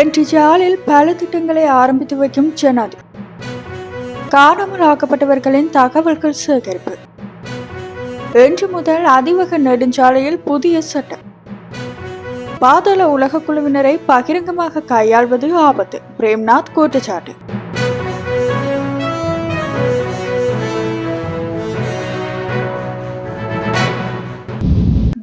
என்று ஜாலில் பல திட்டங்களை ஆரம்பித்து வைக்கும் ஜனாதி. காணாமல் ஆக்கப்பட்டவர்களின் தகவல்கள் சேகரிப்பு. இன்று முதல் அதிவக நெடுஞ்சாலையில் புதிய சட்டம். பாதாள உலக குழுவினரை பகிரங்கமாக கையாள்வது ஆபத்து. பிரேம்நாத் குற்றச்சாட்டு.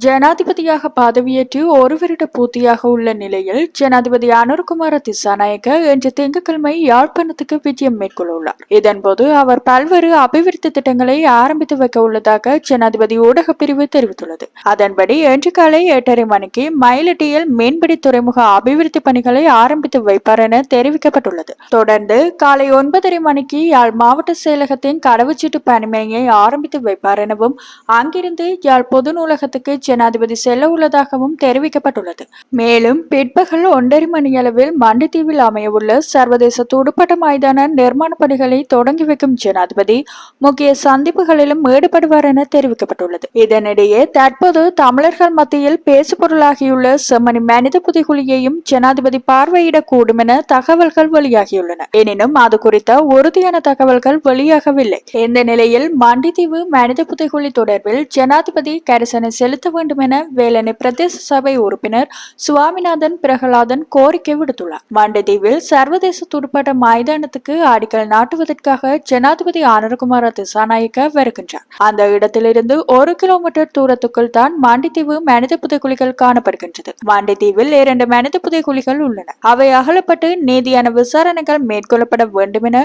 ஜனாதிபதியாக பதவியேற்று ஒரு வருட பூர்த்தியாக உள்ள நிலையில் ஜனாதிபதி அனுர்குமார திசாநாயக்க இன்று திங்கட்கிழமை யாழ்ப்பாணத்துக்கு விஜயம் மேற்கொள்ளுள்ளார். இதன்போது அவர் பல்வேறு அபிவிருத்தி திட்டங்களை ஆரம்பித்து வைக்க உள்ளதாக ஜனாதிபதி ஊடக பிரிவு தெரிவித்துள்ளது. அதன்படி இன்று காலை எட்டரை மணிக்கு மயிலட்டியில் மீன்பிடி துறைமுக அபிவிருத்தி பணிகளை ஆரம்பித்து வைப்பார் என தெரிவிக்கப்பட்டுள்ளது. தொடர்ந்து காலை ஒன்பதரை மணிக்கு யாழ் மாவட்ட செயலகத்தின் கடவுச்சீட்டு பணிமையை ஆரம்பித்து வைப்பார் எனவும் அங்கிருந்து யாழ் பொது நூலகத்துக்கு ஜனாதிபதி செல்ல உள்ளதாகவும் தெரிவிக்கப்பட்டுள்ளது. மேலும் பிற்பகல் ஒன்றரை மணியளவில் மண்டித்தீவில் அமையவுள்ள சர்வதேச துடுப்பாட்ட மைதான நிர்மாண பணிகளை தொடங்கி வைக்கும் ஜனாதிபதி முக்கிய சந்திப்புகளிலும் ஈடுபடுவார் என தெரிவிக்கப்பட்டுள்ளது. இதனிடையே தற்போது தமிழர்கள் மத்தியில் பேசுபொருளாகியுள்ள செம்மணி மனித புதைகுலியையும் ஜனாதிபதி பார்வையிடக்கூடும் என தகவல்கள் வெளியாகியுள்ளன. எனினும் அது குறித்த உறுதியான தகவல்கள் வெளியாகவில்லை. இந்த நிலையில் மண்டித்தீவு மனித புதைகுழி தொடர்பில் ஜனாதிபதி கரிசனை செலுத்த வேண்டும் என வேலனை பிரதேச சபை உறுப்பினர் சுவாமிநாதன் பிரகலாதன் கோரிக்கை விடுத்துள்ளார். மண்டதீவில் சர்வதேச துடுப்பாட்ட மைதானத்துக்கு அடிக்கல் நாட்டுவதற்காக ஜனாதிபதி ஆனரகுமார திசாநாயக்க வருகின்றார். அந்த இடத்திலிருந்து ஒரு கிலோமீட்டர் தூரத்துக்குள் தான் மாண்டித்தீவு மனித புதைக்குழிகள் காணப்படுகின்றது. மாண்டித்தீவில் இரண்டு மனித புதைக்குழிகள் உள்ளன. அவை அகலப்பட்டு நீதியான விசாரணைகள் மேற்கொள்ளப்பட வேண்டும் என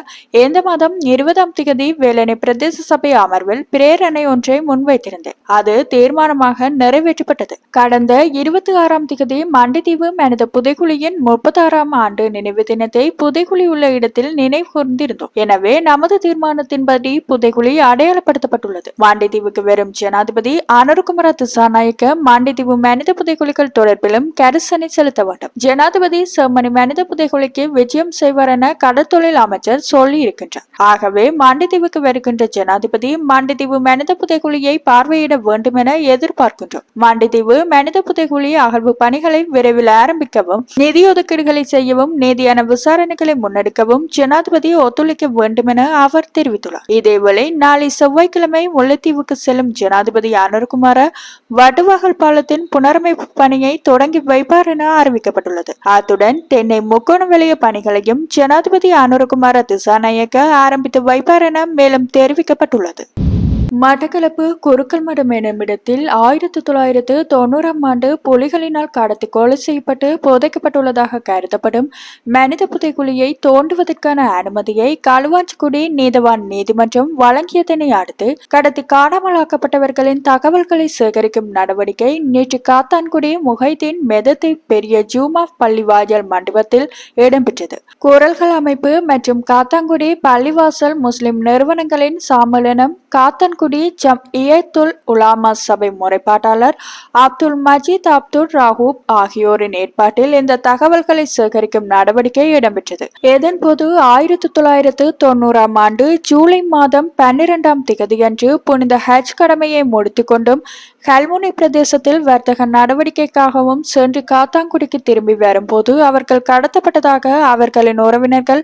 இந்த மாதம் இருபதாம் தேதி வேலனை பிரதேச சபை அமர்வில் பிரேரணை ஒன்றை முன்வைத்திருந்தேன். அது தீர்மானமாக நிறைவேற்றப்பட்டது. கடந்த இருபத்தி ஆறாம் தேதி மண்டிதீவு மனித புதைக்குழியின் முப்பத்தாறாம் ஆண்டு நினைவு தினத்தை புதைக்குழி உள்ள இடத்தில் நினைவு கூர்ந்திருந்தோம் எனவே நமது தீர்மானத்தின்படி புதைக்குழி அடையாளப்படுத்தப்பட்டுள்ளது. மாண்டித்தீவுக்கு வரும் ஜனாதிபதி அனுருகுமர திசாநாயக்க மாண்டித்தீவு மனித புதைக்குழிகள் தொடர்பிலும் கரிசனை செலுத்த வேண்டும். ஜனாதிபதி செம்மணி மனித புதைக்குழிக்கு விஜயம் செய்வார் என கடற்தொழில் அமைச்சர் சொல்லி இருக்கின்றார். ஆகவே மாண்டித்தீவுக்கு வருகின்ற ஜனாதிபதி மாண்டித்தீவு மனித புதைக்குழியை பார்வையிட வேண்டும் என எதிர்பார்க்கின்றோம் மாண்டித்தீவு மனித புதைகுழி அகழ்வு பணிகளை விரைவில் ஆரம்பிக்கவும் நிதி ஒதுக்கீடுகளை செய்யவும் நீதியான விசாரணைகளை முன்னெடுக்கவும் ஜனாதிபதி ஒத்துழைக்க வேண்டும் என அவர் தெரிவித்துள்ளார். இதேவேளை நாளை செவ்வாய்க்கிழமை முல்லைத்தீவுக்கு செல்லும் ஜனாதிபதி அனுர்குமார வடுவாகல் பாலத்தின் புனரமைப்பு பணியை தொடங்கி வைப்பார் என அறிவிக்கப்பட்டுள்ளது. அத்துடன் தென்னை முக்கோண பணிகளையும் ஜனாதிபதி அனுர்குமார திசாநாயக்க ஆரம்பித்து வைப்பார் என மேலும் தெரிவிக்கப்பட்டுள்ளது. மட்டக்களப்பு குருக்கல்மடம் என்னுமிடத்தில் ஆயிரத்தி தொள்ளாயிரத்து தொண்ணூறாம் ஆண்டு புலிகளினால் கடத்தி கொலை செய்யப்பட்டு புதைக்கப்பட்டுள்ளதாக கருதப்படும் மனித புதைக்குழியை தோண்டுவதற்கான அனுமதியை களுவாஞ்சிக்குடி நீதவான் நீதிமன்றம் வழங்கியதனை அடுத்து கடத்தி காணாமலாக்கப்பட்டவர்களின் தகவல்களை சேகரிக்கும் நடவடிக்கை நேற்று காத்தான்குடி முகைதீன் மெதத்தை பெரிய ஜூமா பள்ளிவாயல் மண்டபத்தில் இடம்பெற்றது. குரல்கள் அமைப்பு மற்றும் காத்தான்குடி பள்ளிவாசல் முஸ்லிம் நிறுவனங்களின் சாமலனம் காத்தான்குடி தூத்துக்குடி ஜம் இயத்துல் உலாமா சபை முறைப்பாட்டாளர் அப்துல் மஜீத் அப்துல் ராகூப் ஆகியோரின் ஏற்பாட்டில் இந்த தகவல்களை சேகரிக்கும் நடவடிக்கை இடம்பெற்றது. இதன்போது ஆயிரத்தி தொள்ளாயிரத்து தொண்ணூறாம் ஆண்டு ஜூலை மாதம் பன்னிரெண்டாம் திகதியன்று புனித ஹஜ் கடமையை முடித்துக்கொண்டும் கல்முனை பிரதேசத்தில் வர்த்தக நடவடிக்கைக்காகவும் சென்று காத்தாங்குடிக்கு திரும்பி வரும்போது அவர்கள் கடத்தப்பட்டதாக அவர்களின் உறவினர்கள்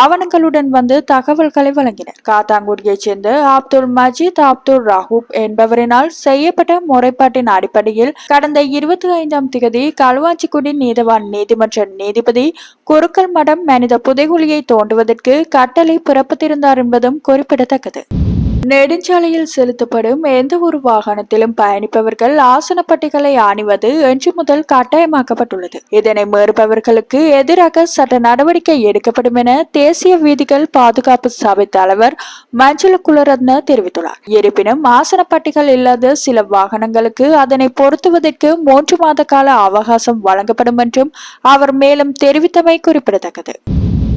ஆவணங்களுடன் வந்து தகவல்களை வழங்கினர். காத்தாங்குடியைச் சேர்ந்த அப்துல் மஜீத் அப்துல் ராஹூப் என்பவரினால் செய்யப்பட்ட முறைப்பாட்டின் அடிப்படையில் கடந்த இருபத்தி ஐந்தாம் திகதி களுவாஞ்சிக்குடி நீதவான் நீதிமன்ற நீதிபதி குருக்கல் மடம் மனித புதைகுழியை தோண்டுவதற்கு கட்டளை பிறப்பித்திருந்தார் என்பதும் குறிப்பிடத்தக்கது. நெடுஞ்சாலையில் செலுத்தப்படும் எந்த ஒரு வாகனத்திலும் பயணிப்பவர்கள் ஆசனப்பட்டிகளை அணிவது இன்று முதல் கட்டாயமாக்கப்பட்டுள்ளது. இதனை மீறுபவர்களுக்கு எதிராக சட்ட நடவடிக்கை எடுக்கப்படும் என தேசிய வீதிகள் பாதுகாப்பு சபை தலைவர் மஞ்சள் குலரத்ன தெரிவித்துள்ளார். இருப்பினும் ஆசனப்பட்டிகள் இல்லாத சில வாகனங்களுக்கு அதனை பொருத்துவதற்கு மூன்று மாத கால அவகாசம் வழங்கப்படும் என்றும் அவர் மேலும் தெரிவித்தமை குறிப்பிடத்தக்கது.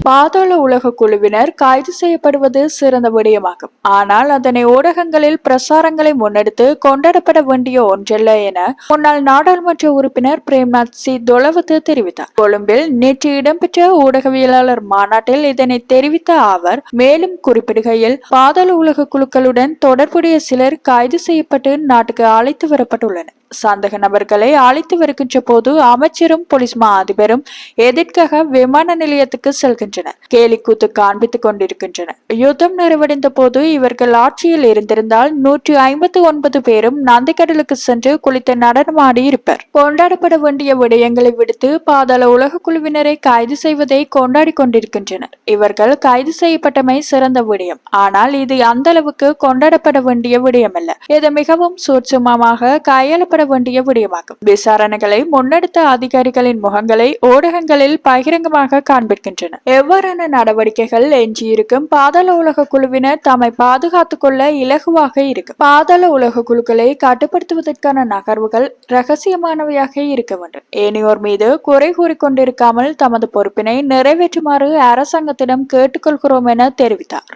பாதாள உலக குழுவினர் கைது செய்யப்படுவது சிறந்த விடயமாகும். ஆனால் அதனை ஊடகங்களில் பிரசாரங்களை முன்னெடுத்து கொண்டாடப்பட வேண்டிய ஒன்றல்ல என முன்னாள் நாடாளுமன்ற உறுப்பினர் பிரேம்நாத் சி. தொலவத்து தெரிவித்தார். கொழும்பில் நேற்று இடம்பெற்ற ஊடகவியலாளர் மாநாட்டில் இதனை தெரிவித்த அவர் மேலும் குறிப்பிடுகையில் பாதாள உலக குழுக்களுடன் தொடர்புடைய சிலர் கைது செய்யப்பட்டு நாட்டுக்கு அழைத்து வரப்பட்டுள்ளனர். சந்தக நபர்களை அழைத்து வருகின்ற போது அமைச்சரும் போலீஸ் மா அதிபரும் எதற்காக விமான நிலையத்துக்கு செல்கின்றனர். கேலிக்கூத்து காண்பித்துக் கொண்டிருக்கின்றன. யுத்தம் நிறைவடைந்த போது இவர்கள் ஆட்சியில் இருந்திருந்தால் நூற்றி ஐம்பத்தி ஒன்பது பேரும் நந்திக்கடலுக்கு சென்று குளித்து நடனமாடி இருப்பர். கொண்டாடப்பட வேண்டிய விடயங்களை விடுத்து பாதாள உலக குழுவினரை கைது செய்வதை கொண்டாடி கொண்டிருக்கின்றனர். இவர்கள் கைது செய்யப்பட்டமை சிறந்த விடயம். ஆனால் இது அந்த அளவுக்கு கொண்டாடப்பட வேண்டிய விடயமல்ல. இது மிகவும் சூட்சுமமாக கையாளப்பட வேண்டிய விடயமாகும். விசாரணைகளை முன்னெடுத்த அதிகாரிகளின் முகங்களை ஊடகங்களில் பகிரங்கமாக காண்பிக்கின்றன. எவ்வாறான நடவடிக்கைகள் எஞ்சியிருக்கும்? பாதாள உலக குழுவினர் தம்மை பாதுகாத்துக் கொள்ள இலகுவாக இருக்கும். பாதாள உலக குழுக்களை கட்டுப்படுத்துவதற்கான நகர்வுகள் ரகசியமானவையாக இருக்க வேண்டும். ஏனையோர் மீது குறை கூறிக்கொண்டிருக்காமல் தமது பொறுப்பினை நிறைவேற்றுமாறு அரசாங்கத்திடம் கேட்டுக்கொள்கிறோம் என தெரிவித்தார்.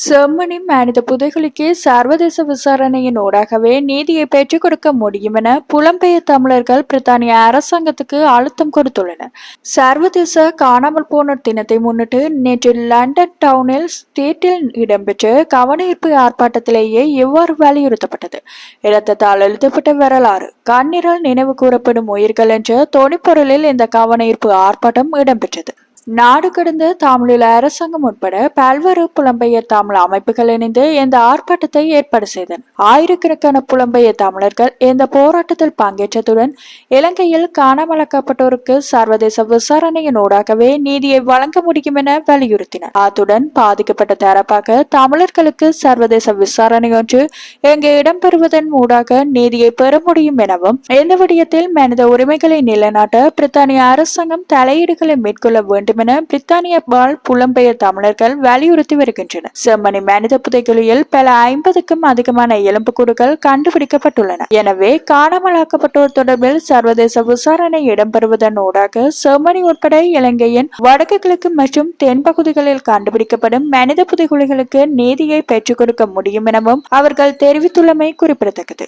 செம்மணி மனித புதைகளுக்கு சர்வதேச விசாரணையின் ஊடாகவே நீதியை பெற்றுக் கொடுக்க முடியும் என புலம்பெயர் தமிழர்கள் பிரித்தானிய அரசாங்கத்துக்கு அழுத்தம் கொடுத்துள்ளனர். சர்வதேச காணாமல் போன தினத்தை முன்னிட்டு நேற்று லண்டன் டவுனில் ஸ்டேட்டில் இடம்பெற்ற கவனஈர்ப்பு ஆர்ப்பாட்டத்திலேயே இவ்வாறு வலியுறுத்தப்பட்டது. இரத்தத்தால் எழுதப்பட்ட வரலாறு கண்ணீரால் நினைவு கூறப்படும் உயிர்கள் என்ற தொனிப்பொருளில் இந்த கவனஈர்ப்பு ஆர்ப்பாட்டம் இடம்பெற்றது. நாடு கடந்த தமிழில் அரசாங்கம் உட்பட பல்வேறு புலம்பெயர் தமிழ் அமைப்புகள் இணைந்து இந்த ஆர்ப்பாட்டத்தை ஏற்பாடு செய்தன. ஆயிரக்கணக்கான புலம்பெயர் தமிழர்கள் இந்த போராட்டத்தில் பங்கேற்றதுடன் இலங்கையில் காணாமலாக்கப்பட்டோருக்கு சர்வதேச விசாரணையின் ஊடாகவே நீதியை வழங்க முடியும் என வலியுறுத்தினர். அத்துடன் பாதிக்கப்பட்ட தரப்பாக தமிழர்களுக்கு சர்வதேச விசாரணை ஒன்று இங்கு இடம்பெறுவதன் ஊடாக நீதியை பெற முடியும் எனவும் இந்த விடயத்தில் மனித உரிமைகளை நிலைநாட்ட பிரித்தானிய அரசாங்கம் தலையீடுகளை மேற்கொள்ள வேண்டும் என பிரித்தானிய வாழ் புலம்பெயர் தமிழர்கள் வலியுறுத்தி வருகின்றனர். ஜெர்மனி மனித புதைகுழியில் பல ஐம்பதுக்கும் அதிகமான எலும்புக்கூடுகள் கண்டுபிடிக்கப்பட்டுள்ளன. எனவே காணாமலாக்கப்பட்டோர் தொடர்பில் சர்வதேச விசாரணை இடம்பெறுவதன் ஊடாக ஜெர்மனி உட்பட இலங்கையின் வடக்கு கிழக்கு மற்றும் தென்பகுதிகளில் கண்டுபிடிக்கப்படும் மனித புதைகுழிகளுக்கு நீதியை பெற்றுக் கொடுக்க முடியும் எனவும் அவர்கள் தெரிவித்துள்ளமை குறிப்பிடத்தக்கது.